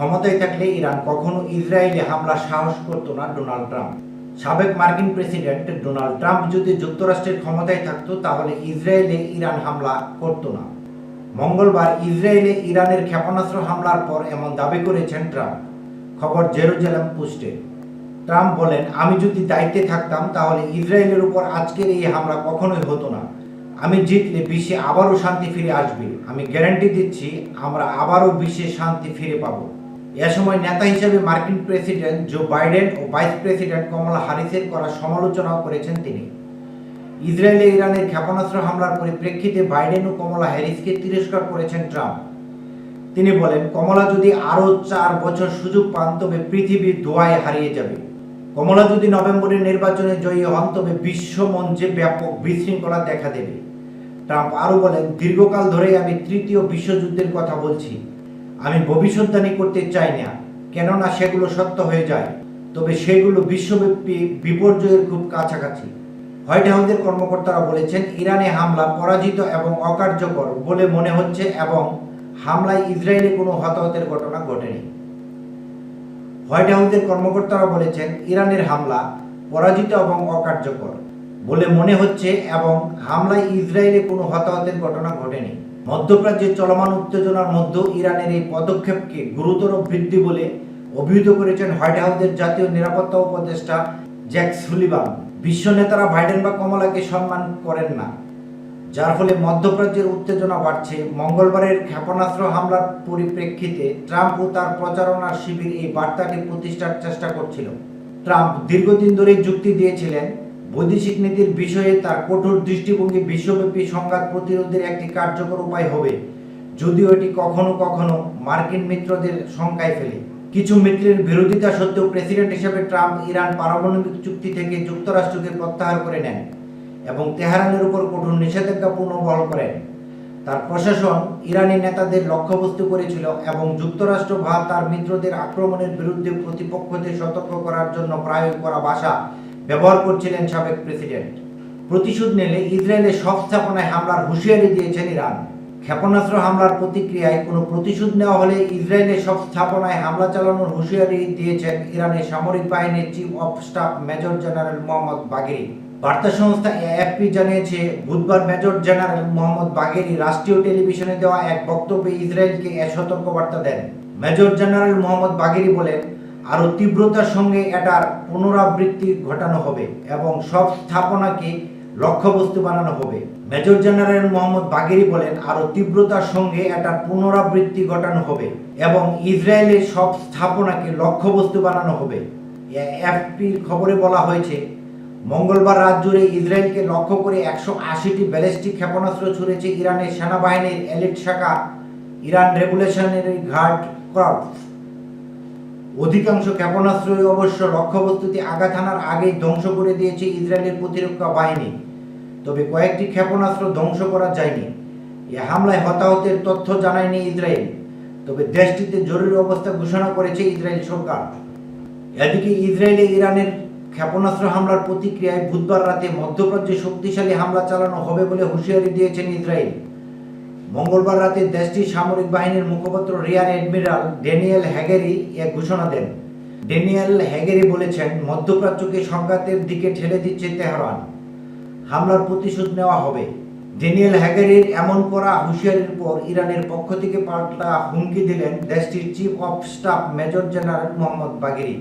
ক্ষমতায় থাকলে ইরান কখনো ইসরায়েলে হামলা সাহস করতো না ডোনাল্ড ট্রাম্প। সাবেক মার্কিন প্রেসিডেন্ট ডোনাল্ড ট্রাম্প যদি যুক্তরাষ্ট্রের ক্ষমতায় থাকতো, তাহলে ইসরায়েলে ইরান হামলা করতো না। মঙ্গলবার ইসরায়েলে ইরানের ক্ষেপণাস্ত্র হামলার পর এমন দাবি করেছেন ট্রাম্প। খবর জেরুজালেম পোস্টে। ট্রাম্প বলেন, আমি যদি দায়িত্বে থাকতাম, তাহলে ইসরায়েলের উপর আজকের এই হামলা কখনোই হতো না। আমি জিতলে বিশ্বে আবারও শান্তি ফিরে আসবে। আমি গ্যারান্টি দিচ্ছি, আমরা আবারও বিশ্বে শান্তি ফিরে পাবো। এ সময় নেতা হিসেবে মার্কিন প্রেসিডেন্ট জো বাইডেন ও ভাইস প্রেসিডেন্ট কমলা হ্যারিসের করা সমালোচনাও করেছেন তিনি। ইসরায়েলে ইরানের ক্ষেপণাস্ত্র হামলার পরিপ্রেক্ষিতে বাইডেন ও কমলা হ্যারিসকে তিরস্কার করেছেন ট্রাম্প। তিনি বলেন, কমলা যদি আরও চার বছর সুযোগ পান, তবে পৃথিবী ধোয়ায় হারিয়ে যাবে। কমলা যদি নভেম্বরের নির্বাচনে জয়ী হন, তবে বিশ্ব মঞ্চে ব্যাপক বিশৃঙ্খলা দেখা দেবে। ট্রাম্প আরও বলেন, দীর্ঘকাল ধরেই আমি তৃতীয় বিশ্বযুদ্ধের কথা বলছি। আমি ভবিষ্যৎবাণী করতে চাই না, কেননা সেগুলো সত্য হয়ে যায়। তবে সেগুলো বিশ্বব্যাপী বিপর্যয়ের খুব কাছাকাছি। হোয়াইট হাউসের কর্মকর্তারা বলেছেন, ইরানে হামলা পরাজিত এবং অকার্যকর বলে মনে হচ্ছে এবং হামলায় ইসরায়েলে কোনো হতাহতের ঘটনা ঘটেনি। হোয়াইট হাউসের কর্মকর্তারা বলেছেন, ইরানের হামলা পরাজিত এবং অকার্যকর বলে মনে হচ্ছে এবং হামলায় ইসরায়েলে কোনো হতাহতের ঘটনা ঘটেনি। মধ্যপ্রাচ্যের চলমান উত্তেজনার মধ্যে ইরানের এই পদক্ষেপকে গুরুতর বৃদ্ধি বলে অভিহিত করেছেন হোয়াইট হাউসের জাতীয় নিরাপত্তা উপদেষ্টা জ্যাক সুলিবান বিশ্ব নেতারা বাইডেন বা কমলাকে সম্মান করেন না, যার ফলে মধ্যপ্রাচ্যের উত্তেজনা বাড়ছে। মঙ্গলবারের ক্ষেপণাস্ত্র হামলার পরিপ্রেক্ষিতে ট্রাম্প ও তার প্রচারণার শিবির এই বার্তাটি প্রতিষ্ঠার চেষ্টা করছিল। ট্রাম্প দীর্ঘদিন ধরে যুক্তি দিয়েছিলেন বৈদেশিক নীতির বিষয়ে তার কঠোর দৃষ্টিভঙ্গি বিশ্বব্যাপী সংঘাত প্রতিরোধের একটি কার্যকর উপায় হবে। যদিও এটি কখনো কখনো মার্কিন মিত্রদের শঙ্কায় ফেলে। কিছু মিত্রের বিরোধিতা সত্ত্বেও প্রেসিডেন্ট হিসেবে ট্রাম্প ইরান পারমাণবিক চুক্তি থেকে যুক্তরাষ্ট্রকে প্রত্যাহার করে নেন এবং তেহরানের উপর কঠোর নিষেধাজ্ঞা পুনর্বহাল করেন। তার প্রশাসন ইরানি নেতাদের লক্ষ্যবস্তু করেছিল এবং যুক্তরাষ্ট্র বা তার মিত্রদের আক্রমণের বিরুদ্ধে প্রতিপক্ষদের সতর্ক করার জন্য প্রয়োগ করা ভাষা ব্যবহার করছিলেন সাবেক প্রেসিডেন্ট। প্রতিশোধ নিলে ইসরায়েলের সব স্থাপনায় হামলার হুঁশিয়ারি দিয়েছেন ইরান। ক্ষেপণাস্ত্র হামলার প্রতিক্রিয়ায় কোনো প্রতিশোধ নেওয়া হলে ইসরায়েলের সব স্থাপনায় হামলা চালানোর হুঁশিয়ারি দিয়েছেন ইরানের সামরিক বাহিনীর chief of staff major general Mohammad Bagheri. বার্তা সংস্থা এএফপি জানিয়েছে, বুধবার মেজর জেনারেল মোহাম্মদ বাগেরি রাষ্ট্রীয় টেলিভিশনে দেওয়া এক বক্তব্যে ইসরায়েলকে এ সতর্কবার্তা দেন। মেজর জেনারেল মোহাম্মদ বাগেরি বলেন আরও তীব্রতার সঙ্গে এটার পুনরাবৃত্তি ঘটানো হবে এবং সব স্থাপনাকে লক্ষ্যবস্তু বানানো হবে। মেজর জেনারেল মোহাম্মদ বাগেরি বলেন আরও তীব্রতার সঙ্গে এটার পুনরাবৃত্তি ঘটানো হবে এবং ইসরায়েলের সব স্থাপনাকে লক্ষ্যবস্তু বানানো হবে। এফপির খবরে বলা হয়েছে, মঙ্গলবার রাত জুড়ে ইসরায়েলকে লক্ষ্য করে একশো আশিটি ব্যালিস্টিক ক্ষেপণাস্ত্র ছুড়েছে ইরানের সেনাবাহিনীর এলিট শাখা ইরান রেগুলেশনারি গার্ড কর্পস। অধিকাংশ ক্ষেপণাস্ত্রই অবশ্য লক্ষ্যবস্তুতে আঘাত হানার আগেই ধ্বংস করে দিয়েছে ইসরায়েলের প্রতিরক্ষা বাহিনী। তবে কয়েকটি ক্ষেপণাস্ত্র ধ্বংস করা যায়নি। এ হামলায় হতাহতের তথ্য জানায়নি ইসরায়েল। তবে দেশটিতে জরুরি অবস্থা ঘোষণা করেছে ইসরায়েল সরকার। এদিকে ইসরায়েলে ইরানের ক্ষেপণাস্ত্র হামলার প্রতিক্রিয়ায় বুধবার রাতে মধ্যপ্রাচ্যে শক্তিশালী হামলা চালানো হবে বলে হুঁশিয়ারি দিয়েছেন ইসরায়েল। মঙ্গলবার রাতে দেশটির সামরিক বাহিনীর মুখপাত্র রিয়ার অ্যাডমিরাল ড্যানিয়েল হ্যাগেরি এ ঘোষণা দেন। ড্যানিয়েল হ্যাগেরি বলেছেন, মধ্যপ্রাচ্যকে সংঘাতের দিকে ঠেলে দিচ্ছে তেহরান। হামলার প্রতিশোধ নেওয়া হবে। ড্যানিয়েল হ্যাগেরির এমন করা হুঁশিয়ারির পর ইরানের পক্ষ থেকে পাল্টা হুমকি দিলেন দেশটির chief of staff major general Mohammad Bagheri.